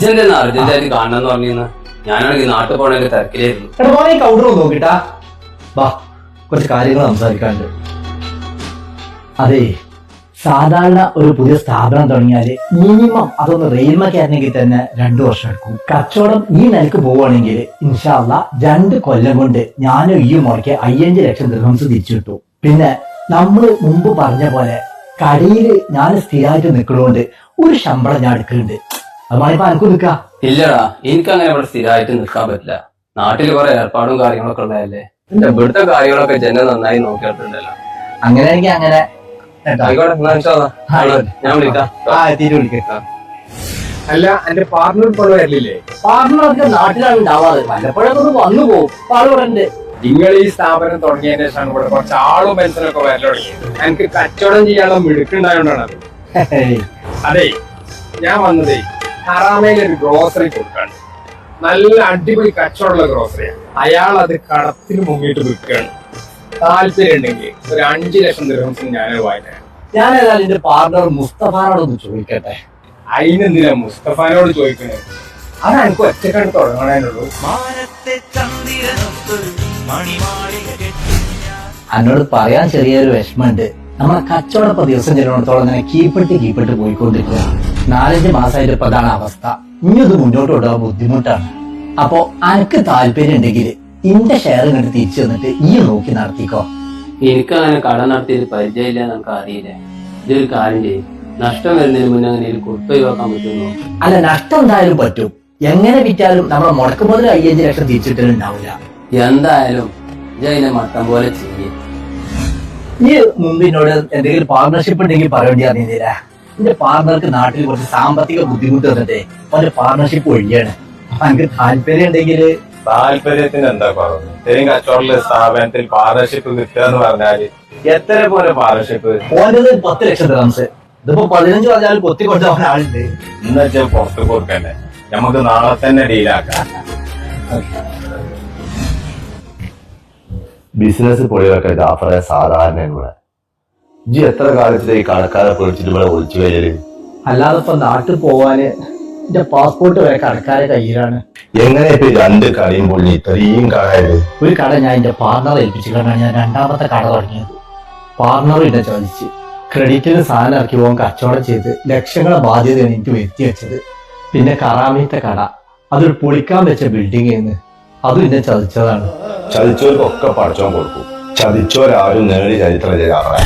ഇജെന്താ അർജന്റായിട്ട് കാണണമെന്ന് പറഞ്ഞിരുന്ന? ഞാനാണെങ്കിൽ നാട്ടിൽ പോണേക്ക് തിരക്കിലായിരുന്നു. എടാ മോനെ കൗണ്ടർ നോക്കിട്ടാ. വാ കുറച്ച് കാര്യങ്ങൾ സംസാരിക്കാനുണ്ട്. അതെ സാധാരണ ഒരു പുതിയ സ്ഥാപനം തുടങ്ങിയാൽ മിനിമം അതൊന്ന് റെയിൽമ കയറണമെങ്കിൽ തന്നെ രണ്ടു വർഷം എടുക്കും. കച്ചവടം ഈ നിലയ്ക്ക് പോവുകയാണെങ്കിൽ ഇൻഷാല്ല രണ്ട് കൊല്ലം കൊണ്ട് ഞാനും ഈ മുറയ്ക്ക് അയ്യഞ്ച് ലക്ഷം ദൃഹംസ് തിരിച്ചു കിട്ടു. പിന്നെ നമ്മൾ മുമ്പ് പറഞ്ഞ പോലെ കടയിൽ ഞാൻ സ്ഥിരമായിട്ട് നിൽക്കണോണ്ട് ഒരു ശമ്പളം ഞാൻ എടുക്കുന്നുണ്ട്. അനക്ക് നിൽക്കാം? ഇല്ലടാ എനിക്ക് അങ്ങനെ ഇവിടെ സ്ഥിരമായിട്ട് നിൽക്കാൻ പറ്റില്ല. നാട്ടിൽ കുറെ ഏർപ്പാടും കാര്യങ്ങളൊക്കെ ഉള്ളതല്ലേ? എന്റെ ഇവിടുത്തെ കാര്യങ്ങളൊക്കെ ജന നന്നായി നോക്കിയിട്ടുണ്ടല്ലോ. അങ്ങനെയാണെങ്കിൽ അങ്ങനെ. ആയിക്കോട്ടെ. ഞാൻ വിളിക്കാം. വിളിക്കാം. അല്ല എന്റെ പാർട്ണർ ഇപ്പോൾ വരലില്ലേ പാർട്ണറൊക്കെ നാട്ടിലാണ് ഉണ്ടാവാറ് വല്ലപ്പോഴൊക്കെ ഒന്ന് വന്നു പോകും നിങ്ങൾ ഈ സ്ഥാപനം തുടങ്ങിയതിന് ശേഷമാണ് ഇവിടെ കുറച്ച് ആളും പെൻഷനൊക്കെ വരൽ തുടങ്ങിയത് എനിക്ക് കച്ചവടം ചെയ്യാനുള്ള മിടുക്കുണ്ടായോണ്ടാണ്. അതെ ഞാൻ വന്നതേ ഹറാമയിൽ ഒരു ഗ്രോസറി കൊടുക്കാണ്. നല്ല അടിപൊളി കച്ചവടമുള്ള ഗ്രോസറിയാണ് അയാൾ അത് കടത്തിൽ മുങ്ങിയിട്ട് വിൽക്കുകയാണ്. താല്പര്യം ഉണ്ടെങ്കിൽ ഒരു അഞ്ചു ലക്ഷം ദിവസം ഞാൻ വാങ്ങിക്കാം ഞാൻ ഏതായാലും എന്റെ പാർട്ണർ മുസ്തഫാനോടൊന്ന് ചോദിക്കട്ടെ? അതിനെന്തിനാ മുസ്തഫാനോട് ചോദിക്കുന്നത് അത് എനിക്ക് ഒറ്റക്കാണ്ട് തുടങ്ങണേനുള്ളൂ എന്നോട് പറയാൻ ചെറിയൊരു വിഷമമുണ്ട്. നമ്മളെ കച്ചവടം ഇപ്പൊ ദിവസം ചെല്ലുന്നിടത്തോളം ഇങ്ങനെ കീപ്പിട്ട് കീപ്പിട്ട് പോയിക്കൊണ്ടിരിക്കുക നാലഞ്ച് മാസമായിട്ട് ഇപ്പൊ അതാണ് അവസ്ഥ. ഇനി ഇത് മുന്നോട്ട് കൊണ്ടുപോകാൻ ബുദ്ധിമുട്ടാണ്. അപ്പോ അനക്ക് താല്പര്യം ഉണ്ടെങ്കിൽ ഇന്റെ ഷെയർ ഇങ്ങോട്ട് തിരിച്ചു തന്നിട്ട് ഈ നോക്കി നടത്തിക്കോ. എനിക്ക് അങ്ങനെ കട നടത്തിയത് പരിചയമില്ല നമുക്ക് അറിയില്ല? ഇതൊരു കാര്യം ചെയ്യും. നഷ്ടം വരുന്നതിന് മുന്നേ അങ്ങനെ കുറിപ്പ് ഒഴിവാക്കാൻ പറ്റുമോ? അല്ല നഷ്ടം എന്തായാലും പറ്റും. എങ്ങനെ വിറ്റാലും നമ്മളെ മുടക്ക് മുതൽ അയ്യഞ്ച് ലക്ഷം തിരിച്ചിട്ടുണ്ടാവില്ല എന്തായാലും ഇജ അതിനെ മട്ടം പോലെ ചെയ്യേ. ഈ മുമ്പ് എന്നോട് എന്തെങ്കിലും പാർട്ണർഷിപ്പ് ഉണ്ടെങ്കിൽ പറയേണ്ടി അറിയുന്നില്ല എന്റെ പാർട്ണർക്ക് നാട്ടിൽ കുറച്ച് സാമ്പത്തിക ബുദ്ധിമുട്ട് വന്നിട്ടേ അവന്റെ പാർട്ണർഷിപ്പ് ഒഴിയാണ്. അപ്പൊ എനിക്ക് താല്പര്യം ഉണ്ടെങ്കിൽ താല്പര്യത്തിന് എന്താ പറഞ്ഞു ഇത്രയും കച്ചവടമുള്ള സ്ഥാപനത്തിൽ പാർട്ണർഷിപ്പ് കിട്ടുക എന്ന് പറഞ്ഞാൽ എത്ര പോലെ പാർട്ണർഷിപ്പ് ഓന്റെ പത്ത് ലക്ഷം ദ്രംസ് ഇതിപ്പോ പതിനഞ്ച് പറഞ്ഞാൽ കൊത്തി കൊണ്ടുപോകാൻ ആളുണ്ട് എന്ന് വെച്ചാൽ പുറത്ത് കൊടുക്കണ്ടേ? നമുക്ക് നാളെ തന്നെ ഡീലാക്കാം ബിസിനസ് പൊളിവൊക്കെ ജാഫറെ സാധാരണ ഇവിടെ. ഇജ്ജ് എത്ര കാലത്തേക്ക് കടക്കാരെ പേടിച്ചിട്ട് ഇവിടെ ഒളിച്ചു കഴിഞ്ഞത് അല്ലാതെ ഇപ്പൊ നാട്ടിൽ പോവാന് എന്റെ പാസ്പോർട്ട് വരെ കടക്കാരെ കയ്യിലാണ്. എങ്ങനെ ഇപ്പൊ രണ്ട് കടയും പൊള്ളി ഇത്രയും കടയത് ഒരു കട ഞാൻ എന്റെ പാർട്ണറെ ഏൽപ്പിച്ചു കാരണം ഞാൻ രണ്ടാമത്തെ കട തുടങ്ങിയത്. പാർട്ണർ എന്നെ ചോദിച്ച് ക്രെഡിറ്റിന് സാധനം ഇറക്കി പോകാൻ കച്ചവടം ചെയ്ത് ലക്ഷങ്ങളെ ബാധ്യതയാണ് എനിക്ക് വരുത്തി വെച്ചത്. പിന്നെ കറാമീത്തെ കട. അതൊരു പൊളിക്കാൻ വെച്ച ബിൽഡിംഗ് എന്ന് അതും എന്നെ ചതിച്ചതാണ്. ചതിച്ചവർക്കൊക്കെ പഠിച്ചോൻ കൊടുക്കും. ചതിച്ചവരാരും നേടി ചരിത്രം ജാഫറെ